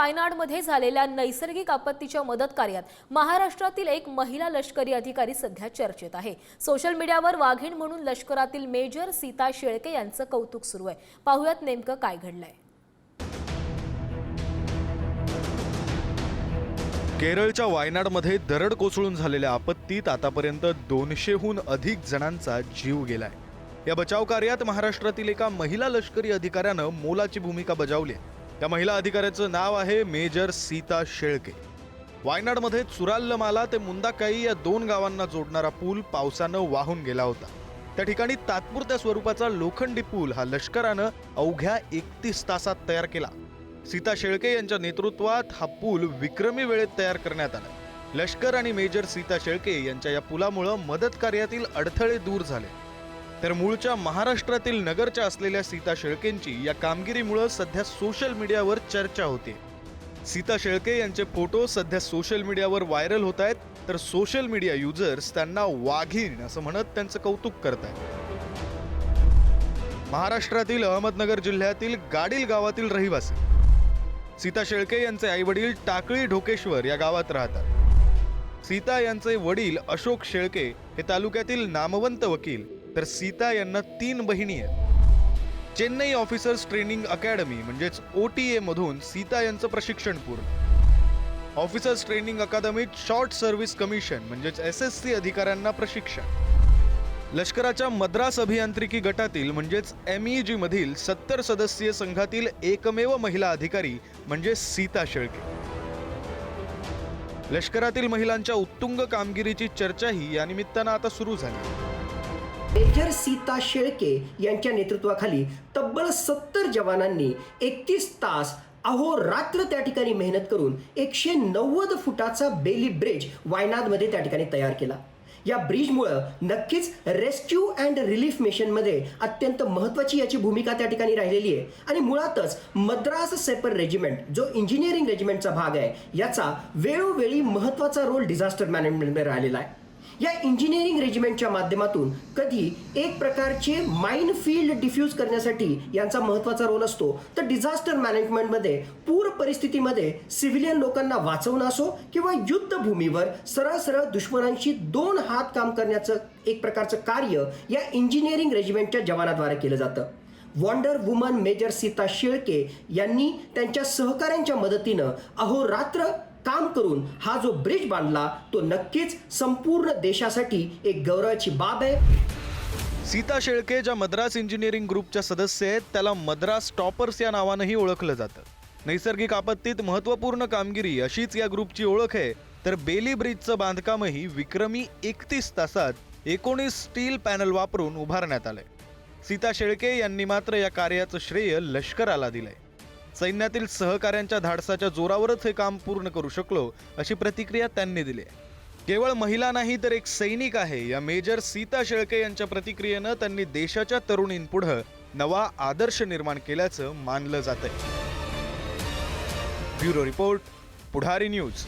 वायनाडमध्ये झालेल्या नैसर्गिक आपत्तीच्या मदत कार्यात महाराष्ट्रातील एक महिला लष्करी अधिकारी सध्या चर्चेत आहे. सोशल मीडियावर वाघीण म्हणून लष्करातील मेजर सीता शेळके यांचं कौतुक सुरू आहे. पाहुयात नेमकं काय घडलंय. केरळच्या वायनाडमध्ये दरड कोसळून झालेल्या आपत्तीत आतापर्यंत दोनशेहून अधिक जणांचा जीव गेलाय. या बचाव कार्यात महाराष्ट्रातील एका महिला लष्करी अधिकाऱ्यानं मोलाची भूमिका बजावली आहे. या महिला अधिकाऱ्याचं नाव आहे मेजर सीता शेळके. वायनाडमध्ये चुराल्लमाला ते मुंदाकाई या दोन गावांना जोडणारा पूल पावसानं वाहून गेला होता. त्या ठिकाणी तात्पुरत्या स्वरूपाचा लोखंडी पूल हा लष्करानं अवघ्या एकतीस तासात तयार केला. सीता शेळके यांच्या नेतृत्वात हा पूल विक्रमी वेळेत तयार करण्यात आला. लष्कर आणि मेजर सीता शेळके यांच्या या पुलामुळं मदत कार्यातील अडथळे दूर झाले. तर मूळच्या महाराष्ट्रातील नगरच्या असलेल्या सीता शेळकेंची या कामगिरीमुळं सध्या सोशल मीडियावर चर्चा होते. सीता शेळके यांचे फोटो सध्या सोशल मीडियावर व्हायरल होत आहेत तर सोशल मीडिया युजर्स त्यांना वाघीण असं म्हणत त्यांचं कौतुक करत आहेत महाराष्ट्रातील अहमदनगर जिल्ह्यातील गाडील गावातील रहिवासी. सीता शेळके यांचे आईवडील टाकळी ढोकेश्वर या गावात राहतात. सीता यांचे वडील अशोक शेळके हे तालुक्यातील नामवंत वकील. तर सीता यांना तीन बहिणी आहेत. चेन्नई ऑफिसर्स ट्रेनिंग अकॅडमी म्हणजेच ओ टी एमधून मधून सीता यांचं प्रशिक्षण पूर्ण. ऑफिसर्स ट्रेनिंग अकादमीत शॉर्ट सर्व्हिस कमिशन म्हणजेच एस एस सी अधिकाऱ्यांना प्रशिक्षण. लष्कराच्या मद्रास अभियांत्रिकी गटातील म्हणजेच एम ई जी मधील सत्तर सदस्यीय संघातील एकमेव महिला अधिकारी म्हणजे सीता शेळके. लष्करातील महिलांच्या उत्तुंग कामगिरीची चर्चाही या निमित्तानं आता सुरू झाली. मेजर सीता शेळके यांच्या नेतृत्वाखाली तब्बल सत्तर जवानांनी एकतीस तास अहोरात्र त्या ठिकाणी मेहनत करून एकशे नव्वद फुटाचा बेली ब्रिज वायनाडमध्ये त्या ठिकाणी तयार केला. या ब्रिजमुळं नक्कीच रेस्क्यू अँड रिलीफ मिशनमध्ये अत्यंत महत्त्वाची याची भूमिका त्या ठिकाणी राहिलेली आहे. आणि मुळातच मद्रास सेपर रेजिमेंट जो इंजिनिअरिंग रेजिमेंटचा भाग आहे याचा वेळोवेळी महत्त्वाचा रोल डिझास्टर मॅनेजमेंटमध्ये राहिलेला आहे. या इंजिनिअरिंग रेजिमेंटच्या माध्यमातून कधी एक प्रकारचे माइन फील्ड डिफ्यूज करण्यासाठी यांचा महत्त्वाचा रोल असतो. तर डिझास्टर मॅनेजमेंटमध्ये पूर परिस्थितीमध्ये सिव्हिलियन लोकांना वाचवणं असो किंवा युद्धभूमीवर सरळ सरळ दुश्मनांशी दोन हात काम करण्याचं एक प्रकारचं कार्य या इंजिनिअरिंग रेजिमेंटच्या जवानाद्वारे केलं जातं. Wonder woman major Sita Shelke यांनी त्यांच्या सहकाऱ्यांच्या मदतीनं अहोरात्र काम करून हा जो ब्रिज बांधला तो नक्कीच संपूर्ण देशासाठी एक गौरवाची बाब आहे. सीता शेळके ज्या मद्रास इंजिनिअरिंग ग्रुपच्या सदस्य आहेत त्याला मद्रास टॉपर्स या नावानंही ओळखलं जातं. नैसर्गिक आपत्तीत महत्त्वपूर्ण कामगिरी अशीच या ग्रुपची ओळख आहे. तर बेली ब्रिजचं बांधकामही विक्रमी एकतीस तासात एकोणीस स्टील पॅनल वापरून उभारण्यात आलंय. सीता शेळके यांनी मात्र या कार्याचं श्रेय लष्कराला दिलंय. सैन्यातील सहकाऱ्यांच्या धाडसाच्या जोरावरच हे काम पूर्ण करू शकलो अशी प्रतिक्रिया त्यांनी दिली. केवळ महिला नाही तर एक सैनिक आहे या मेजर सीता शेळके यांच्या प्रतिक्रियेनं त्यांनी देशाच्या तरुणींपुढं नवा आदर्श निर्माण केल्याचं मानलं जात आहे ब्युरो रिपोर्ट पुढारी न्यूज.